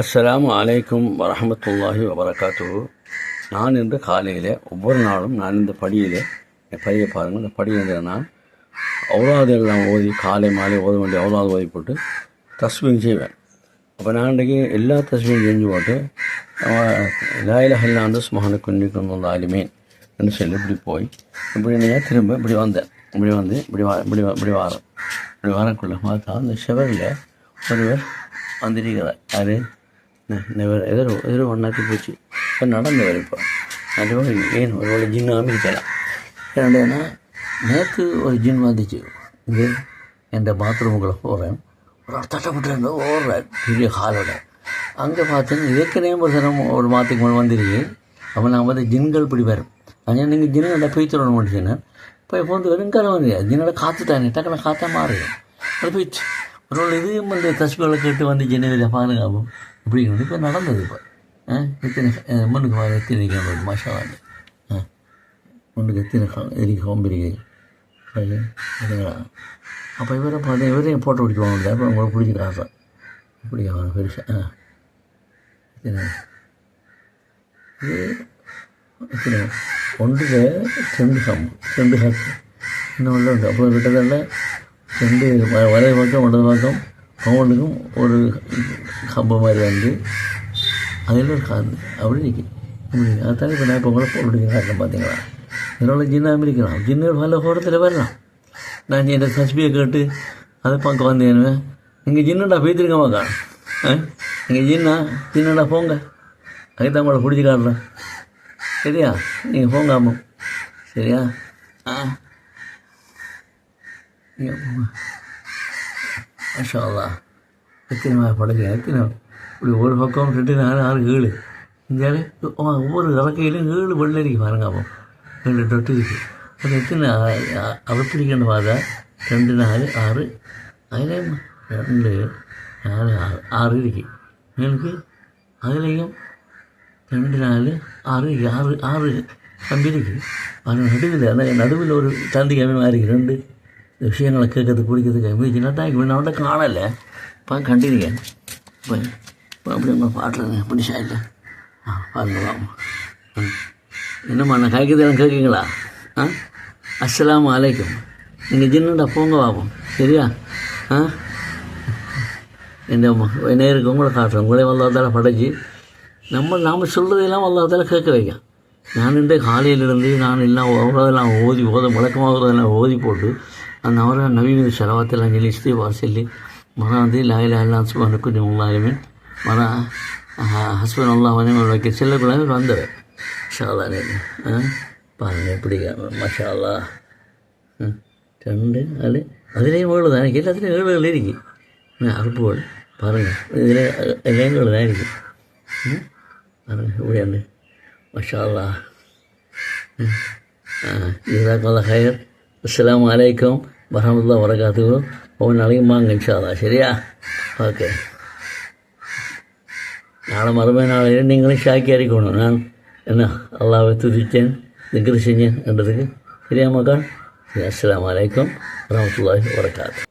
அஸ்ஸலாமு அலைக்கும் வரமத்துல்லாஹி வபரகாத்துஹு. நான் இன்று காலையில் ஒவ்வொரு நாளும் நான் இந்த படியில் என் படியை பாருங்கள் இந்த படியில் நான் அவ்வளோது எல்லாம் ஓதி காலை மாலை ஓத வேண்டிய அவ்வளோது ஓதி போட்டு தஸ்மீன் செய்வேன். அப்போ நான் இன்றைக்கி எல்லா தஸ்மீன் செஞ்சு போட்டு லாயிலஹல்லாந்து சுமகனு குன்னிக்கும் வந்த ஆலிமேன் என்று சொல்லி இப்படி போய் இப்படி நீங்கள் திரும்ப இப்படி வந்தேன். இப்படி வந்து இப்படி வா இப்படி இப்படி வாரம் இப்படி வரக்குள்ள பார்த்தா அந்த ஷெவரில் ஒருவர் வந்திருக்கிறார். யார்? இவர் எதிர எதிர ஒன்றாத்தி போச்சு இப்போ நடந்தவர் இப்போ அதுபோல் ஏன் ஒரு வேலை ஜின்னு அமைக்கலாம் ஏன்னா நேற்று ஒரு ஜின் வந்துச்சு இது என் பாத்ரூமுக்குள்ளே போகிறேன் ஒரு தட்டப்பட்டு ஓடுறேன் பெரிய ஹாலோட அங்கே பார்த்தீங்கன்னா ஏற்கனவே ஒரு தினம் ஒரு மாதத்துக்கு மேலே வந்துருக்கு அப்போ நான் வந்து ஜின்கள் இப்படி வரும் அங்கே நீங்கள் ஜின்னை போய் தரணும் முடிச்சுன்னா இப்போ இப்போ வந்து வெறும் வந்து ஜின்னோட காற்று டக்குனு காத்தா மாறுது அது போயிடுச்சு ஒரு வேளை இதையும் வந்து தஸ்பிகளை கேட்டு வந்து ஜின்னு பாதுகாப்போம் இப்படிங்கிறது இப்போ நடந்தது இப்போ. ஆ? எத்தனை மண்ணுக்கு முன்னுக்கு வர எத்தனை நிற்கணும் மாஷா ஆ. முன்னுக்கு எத்தனை எரி ஹோம்பிரிக்கை அதுங்களா அப்போ இவரை பார்த்தேன் இவரையும் ஃபோட்டோ பிடிக்குவாங்க அப்போ உங்களுக்கு பிடிச்சி காசா இப்படி அவன் ஆ. எத்தனை இது எத்தனை ஒன்றில் செண்டு சம் செண்டு ஹத்து இன்னும் உள்ள அப்போ அப்புறம் செண்டு வ- வலது பக்கம் இடது பக்கம் அவங்களுக்கும் ஒரு கம்பு மாதிரி வந்து அதில் ஒரு காந்து அப்படி நிற்கி இப்படி அதான் இப்போ நான் இப்போ உங்களை போட்டு காட்டுறேன் பார்த்தீங்களா இதனோட ஜின்னா இருக்கலாம் ஜின்னர் பல ஹோட்டத்தில் வரலாம் நான் என் சஸ்பியை கேட்டு அதை பார்க்க வந்தேன்னு நீங்கள் ஜின்னடா பேத்திருக்க மாக்கா ஆ? நீங்கள் ஜின்னா ஜின்னடா போங்க. அதுதான் உங்களை பிடிச்சி காட்டுறேன். சரியா? நீங்கள் போங்க ஆமாம் சரியா? ஆ. நீங்கள் போங்க மாஷா அல்லாஹ் எத்தனை மாதிரி படைக்க எத்தனை இப்படி ஒரு பக்கம் ரெண்டு நாலு ஆறு ஏழு. இந்த ஒவ்வொரு இறக்கையிலும் ஏழு வெள்ளை இருக்கு பாருங்க அப்போ. ரெண்டு தொட்டு இருக்கு. அது எத்தனை? அவத்திரிக்கணும் பார்த்தா ரெண்டு நாலு ஆறு. அதில் ரெண்டு நாலு ஆறு ஆறு இருக்கு. எனக்கு அதுலேயும் ரெண்டு நாலு ஆறு ஆறு ஆறு கம்பி இருக்கு. அது நடுவில் அந்த நடுவில் ஒரு தந்தி கம்மி மாதிரி இருக்கு. ரெண்டு. விஷயங்களை கேட்கறதுக்கு பிடிக்கிறதுக்கு. கம்மி தான் நான் அவன்கிட்ட காணலை. இப்போ கண்டிருக்கேன். இப்போ இப்போ அப்படி நம்ம பாட்டுறேன் பிடிச்சா இல்லை. ஆ பாருங்க என்னம்மா நான் கேட்குறதெல்லாம் கேட்குங்களா ஆ? அஸ்லாம் அலைக்கும். நீங்கள் ஜின்னுடா போங்க வாப்போம் சரியா? ஆ? இந்த நேருக்கு உங்களை காட்டுறேன் உங்களே வல்லாதால படைச்சி. நம்ம நாம் சொல்கிறதெல்லாம் வல்லாதால கேட்க வைக்க நான் இந்த காலையிலிருந்து நான் எல்லாம் ஓதுறதெல்லாம் ஓதி ஓத முழக்கமாகிறதெல்லாம் ஓதி போட்டு அந்த அவரை நவீன செலவாத்தெல்லாம் சொல்லி இஸ்திவார் சொல்லி மரம் வந்து லாயில எல்லாம் சும்மா கொஞ்சம் உள்ளாலுமே மரம் ஹஸ்பண்ட் எல்லாம் வந்து வைக்க செல்லக்கூடாது வந்தவர் ஷாலா ஆ பாருங்கள் எப்படி மஷாலா ரெண்டு நாலு அதுலேயும் ஏழு தான் எனக்கு எல்லாத்துலேயும் ஏழு ஏழு இருக்கு ம், அறுப்புகள் பாருங்கள் இதில் ஏழு தான் இருக்கு ம் பாருங்கள் இப்படியாண்டு மஷாலா இதுதான் ம். ஆ ஹயர் അസ്സാം വലൈക്കും വരഹമുല്ല വറക്കാത്തു ഓനാണെങ്കിൽ മാങ്ങൻ ഷാദാ ശരിയാ? ഓക്കെ. നാളെ മറുപടി നാളെ നിങ്ങൾ ഷാക്കിയായിരിക്കണോ ഞാൻ എന്നാ അള്ളാഹെ തുതിച്ചൻ നികൃഷി എന്റെ ശരിയാ മക്കൾ അസ്സാം വലൈക്കും വറഹമുല്ലാ വറക്കാത്തു